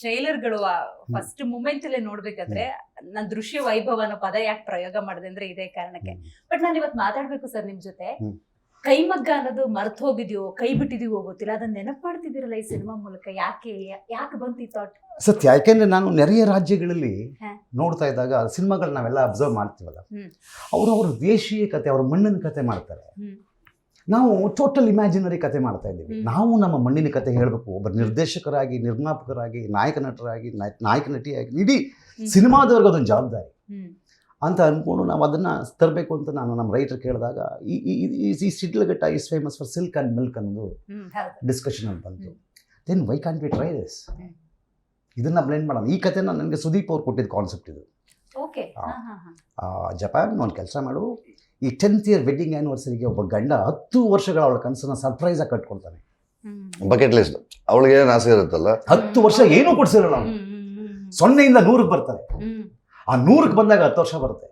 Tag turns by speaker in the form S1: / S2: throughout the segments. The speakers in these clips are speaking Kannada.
S1: ಟ್ರೈಲರ್ಗಳು ಫಸ್ಟ್ ಮೂಮೆಂಟ್ ಅಲ್ಲೇ ನೋಡ್ಬೇಕಾದ್ರೆ ನಾನ್ ದೃಶ್ಯ ವೈಭವ ಅನ್ನೋ ಪದ ಯಾಕೆ ಪ್ರಯೋಗ ಮಾಡಿದೆ ಅಂದ್ರೆ ಇದೇ ಕಾರಣಕ್ಕೆ. ಬಟ್ ನಾನು ಇವತ್ತು ಮಾತಾಡ್ಬೇಕು ಸರ್ ನಿಮ್ ಜೊತೆ. ಕೈಮಗ್ಗ ಅನ್ನೋದು ಮರ್ತು ಹೋಗಿದ್ಯೋ ಕೈ ಬಿಟ್ಟಿದೀವೋ ಗೊತ್ತಿಲ್ಲ ಅದನ್ನ ನೆನಪು ಮಾಡ್ತಿದ್ದೀರಲ್ಲ ಈ ಸಿನಿಮಾ ಮೂಲಕ? ಯಾಕೆ ಯಾಕೆ ಬಂತು ಈ ಥಾಟ್
S2: ಸತ್ಯ ಯಾಕೆಂದ್ರೆ ನಾನು ನೆರೆಯ ರಾಜ್ಯಗಳಲ್ಲಿ ನೋಡ್ತಾ ಇದ್ದಾಗ ಸಿನಿಮಾಗಳು ನಾವೆಲ್ಲ ಅಬ್ಸರ್ವ್ ಮಾಡ್ತೀವಲ್ಲ. ಅವರು ಅವ್ರ ದೇಶೀಯ ಕತೆ ಅವ್ರ ಮಣ್ಣಿನ ಕತೆ ಮಾಡ್ತಾರೆ. ನಾವು ಟೋಟಲ್ ಇಮ್ಯಾಜಿನರಿ ಕತೆ ಮಾಡ್ತಾ ಇದ್ದೀವಿ. ನಾವು ನಮ್ಮ ಮಣ್ಣಿನ ಕತೆ ಹೇಳಬೇಕು. ಒಬ್ಬ ನಿರ್ದೇಶಕರಾಗಿ ನಿರ್ಮಾಪಕರಾಗಿ ನಾಯಕ ನಟರಾಗಿ ನಾಯ್- ನಾಯಕ ನಟಿಯಾಗಿ ಇಡೀ. ಸಿನಿಮಾದವ್ರಿಗೆ ಅದೊಂದು ಜವಾಬ್ದಾರಿ. ಅಂತ ಅಂದ್ಕೊಂಡು ನಾವು ಅದನ್ನು ತರಬೇಕು ಅಂತ ನಾನು ನಮ್ಮ ರೈಟರ್ ಕೇಳಿದಾಗ ಈ ಈ- Sidlaghatta is famous for silk and milk ಅನ್ನೋದು ಡಿಸ್ಕಷನ್ ಅಲ್ಲಿ ಬಂತು. Then why can be try this ಇದನ್ನು ಬ್ಲೆಂಡ್ ಮಾಡೋಣ. ಈ ಕತೆನ ನನಗೆ ಸುದೀಪ್ ಅವ್ರು ಕೊಟ್ಟಿದ್ದ ಕಾನ್ಸೆಪ್ಟ್ ಇದು.
S1: ಓಕೆ
S2: ಜಪಾನ್ ಒಂದು ಕೆಲಸ ಮಾಡು. ಈ ಟೆಂತ್ ಇಯರ್ ವೆಡ್ಡಿಂಗ್ ಆ್ಯನಿವರ್ಸರಿಗೆ ಒಬ್ಬ ಗಂಡ ಹತ್ತು ವರ್ಷಗಳ ಅವಳ ಕನಸನ್ನ ಸರ್ಪ್ರೈಸ್ ಆಗಿ ಕಟ್ಕೊಳ್ತಾನೆ
S3: ಬಕೆಟ್ ಲಿಸ್ಟ್ ಅವಳಿಗೆ ಏನು ಆಸೆ ಇರುತ್ತಲ್ಲ?
S2: ಹತ್ತು ವರ್ಷ ಏನೂ ಕೊಡ್ಸಿರಲ್ಲ ಅವನು ಸೊನ್ನೆಯಿಂದ ನೂರಕ್ಕೆ ಬರ್ತಾರೆ. ಆ ನೂರಕ್ಕೆ ಬಂದಾಗ ಹತ್ತು ವರ್ಷ ಬರುತ್ತೆ.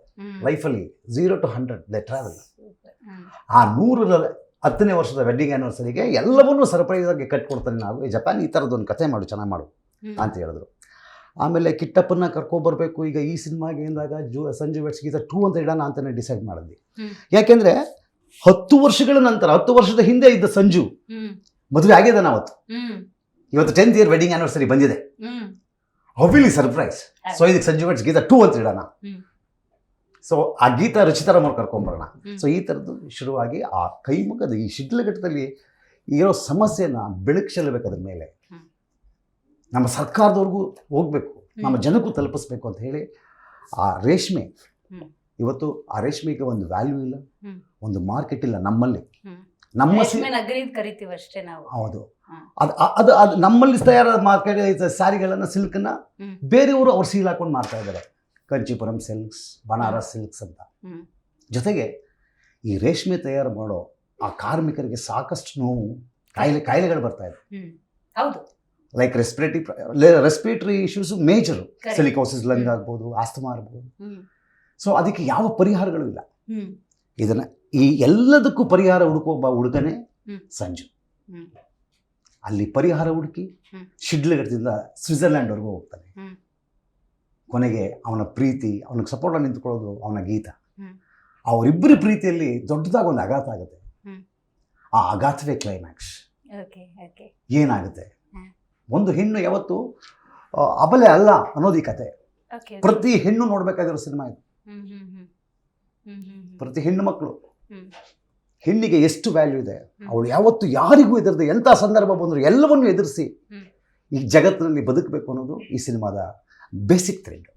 S2: ಲೈಫಲ್ಲಿ zero to hundred they travel ಆ ನೂರರ ಹತ್ತನೇ ವರ್ಷದ ವೆಡ್ಡಿಂಗ್ ಆ್ಯನಿವರ್ಸರಿಗೆ ಎಲ್ಲವನ್ನೂ ಸರ್ಪ್ರೈಸ್ ಆಗಿ ಕಟ್ಕೊಡ್ತಾನೆ. ನಾವು ಜಪಾನ್ ಈ ಥರದ್ದೊಂದು ಕಥೆ ಮಾಡು ಚೆನ್ನಾಗಿ ಮಾಡು ಅಂತ ಹೇಳಿದ್ರು. ಆಮೇಲೆ ಕಿಟ್ಟಪ್ಪನ್ನ ಕರ್ಕೊಬರ್ಬೇಕು. ಈಗ ಈ ಸಿನಿಮಾಗೆ ಎಂದಾಗ ಜೂ ಸಂಜು ವೆಟ್ಸ್ ಗೀತ ಟೂ ಅಂತ ಇಡೋಣ ಅಂತಲೇ ಡಿಸೈಡ್ ಮಾಡಿದ್ವಿ. ಯಾಕೆಂದ್ರೆ ಹತ್ತು ವರ್ಷಗಳ ನಂತರ ಹತ್ತು ವರ್ಷದ ಹಿಂದೆ ಇದ್ದ ಸಂಜು ಮದುವೆ ಆಗಿದ್ದಾನೆ ಅವತ್ತು ಇವತ್ತು ಟೆಂತ್ ಇಯರ್ ವೆಡ್ಡಿಂಗ್ ಆನಿವರ್ಸರಿ ಬಂದಿದೆ. ಹವಿಲಿ ಸರ್ಪ್ರೈಸ್ ಸೊ ಇದಕ್ಕೆ ಸಂಜು ವೆಟ್ಸ್ ಗೀತ ಟೂ ಅಂತ ಇಡೋಣ. ಸೊ ಆ ಗೀತ ರುಚಿತರಮ್ಮ ಕರ್ಕೊಂಬರೋಣ. ಸೊ ಈ ಥರದ್ದು ಶುರುವಾಗಿ ಆ ಕೈಮುಖದ ಈ ಶಿಡ್ಲಘಟ್ಟದಲ್ಲಿ ಇರೋ ಸಮಸ್ಯೆನ ಬೆಳಕು ಚೆಲ್ಲಬೇಕು ಅದ್ರ ಮೇಲೆ. ನಮ್ಮ ಸರ್ಕಾರದವ್ರಿಗೂ ಹೋಗ್ಬೇಕು ನಮ್ಮ. ಜನಕ್ಕೂ ತಲುಪಿಸ್ಬೇಕು ಅಂತ ಹೇಳಿ ಆ ರೇಷ್ಮೆ ಇವತ್ತು ಆ ರೇಷ್ಮೆಗೆ ಒಂದು ವ್ಯಾಲ್ಯೂ ಇಲ್ಲ ಒಂದು ಮಾರ್ಕೆಟ್ ಇಲ್ಲ ನಮ್ಮಲ್ಲಿ. ನಮ್ಮ
S1: ಕರಿತೀವಿ ಅಷ್ಟೇ ನಾವು.
S2: ಹೌದು. ಅದು ಅದು ಅದು ನಮ್ಮಲ್ಲಿ ತಯಾರಾದ ಮಾರ್ಕೆಟ್ ಸ್ಯಾರಿಗಳನ್ನು ಸಿಲ್ಕನ್ನು. ಬೇರೆಯವರು ಅವ್ರು ಸೀಲ್ ಹಾಕೊಂಡು ಮಾಡ್ತಾ ಇದ್ದಾರೆ ಕಂಚಿಪುರಂ ಸಿಲ್ಕ್ಸ್ ಬನಾರಸ್ ಸಿಲ್ಕ್ಸ್ ಅಂತ. ಜೊತೆಗೆ ಈ ರೇಷ್ಮೆ ತಯಾರು ಮಾಡೋ ಆ ಕಾರ್ಮಿಕರಿಗೆ ಸಾಕಷ್ಟು ನೋವು ಕಾಯಿಲೆ ಕಾಯಿಲೆಗಳು ಬರ್ತಾ ಇದೆ.
S1: ಹೌದು.
S2: Like respiratory respiratory issues major. Silicosis lung ಆಗ್ಬೋದು ಆಸ್ತಮಾ ಆಗ್ಬೋದು. ಸೊ ಅದಕ್ಕೆ ಯಾವ ಪರಿಹಾರಗಳು ಇಲ್ಲ. ಇದನ್ನ ಈ ಎಲ್ಲದಕ್ಕೂ ಪರಿಹಾರ ಹುಡುಕೋ ಒಬ್ಬ ಹುಡುಗನೇ ಸಂಜು. ಅಲ್ಲಿ ಪರಿಹಾರ ಹುಡುಕಿ
S1: ಶಿಡ್ಲಗಡದಿಂದ
S2: ಶಿಡ್ಲಘಟ್ಟದಿಂದ ಸ್ವಿಟ್ಜರ್ಲ್ಯಾಂಡ್ವರೆಗೂ ಹೋಗ್ತಾನೆ. ಕೊನೆಗೆ ಅವನ ಪ್ರೀತಿ ಅವನಿಗೆ ಸಪೋರ್ಟ್ ನಿಂತ್ಕೊಳ್ಳೋದು ಅವನ ಗೀತ. ಅವರಿಬ್ಬರ ಪ್ರೀತಿಯಲ್ಲಿ ದೊಡ್ಡದಾಗಿ ಒಂದು ಆಘಾತ ಆಗುತ್ತೆ. ಆ ಆಘಾತವೇ ಕ್ಲೈಮ್ಯಾಕ್ಸ್ ಏನಾಗುತ್ತೆ. ಒಂದು ಹೆಣ್ಣು ಯಾವತ್ತು ಅಬಲೆ ಅಲ್ಲ ಅನ್ನೋದು ಈ ಕತೆ. ಪ್ರತಿ ಹೆಣ್ಣು ನೋಡ್ಬೇಕಾಗಿರೋ ಸಿನಿಮಾ ಇದು. ಪ್ರತಿ ಹೆಣ್ಣು ಮಕ್ಕಳು ಹೆಣ್ಣಿಗೆ ಎಷ್ಟು ವ್ಯಾಲ್ಯೂ ಇದೆ. ಅವಳು ಯಾವತ್ತು ಯಾರಿಗೂ ಎದುರದೆ ಎಂಥ ಸಂದರ್ಭ ಬಂದರೂ ಎಲ್ಲವನ್ನೂ ಎದುರಿಸಿ ಈ ಜಗತ್ತಿನಲ್ಲಿ ಬದುಕಬೇಕು ಅನ್ನೋದು ಈ ಸಿನಿಮಾದ ಬೇಸಿಕ್ ಥ್ರೆಡ್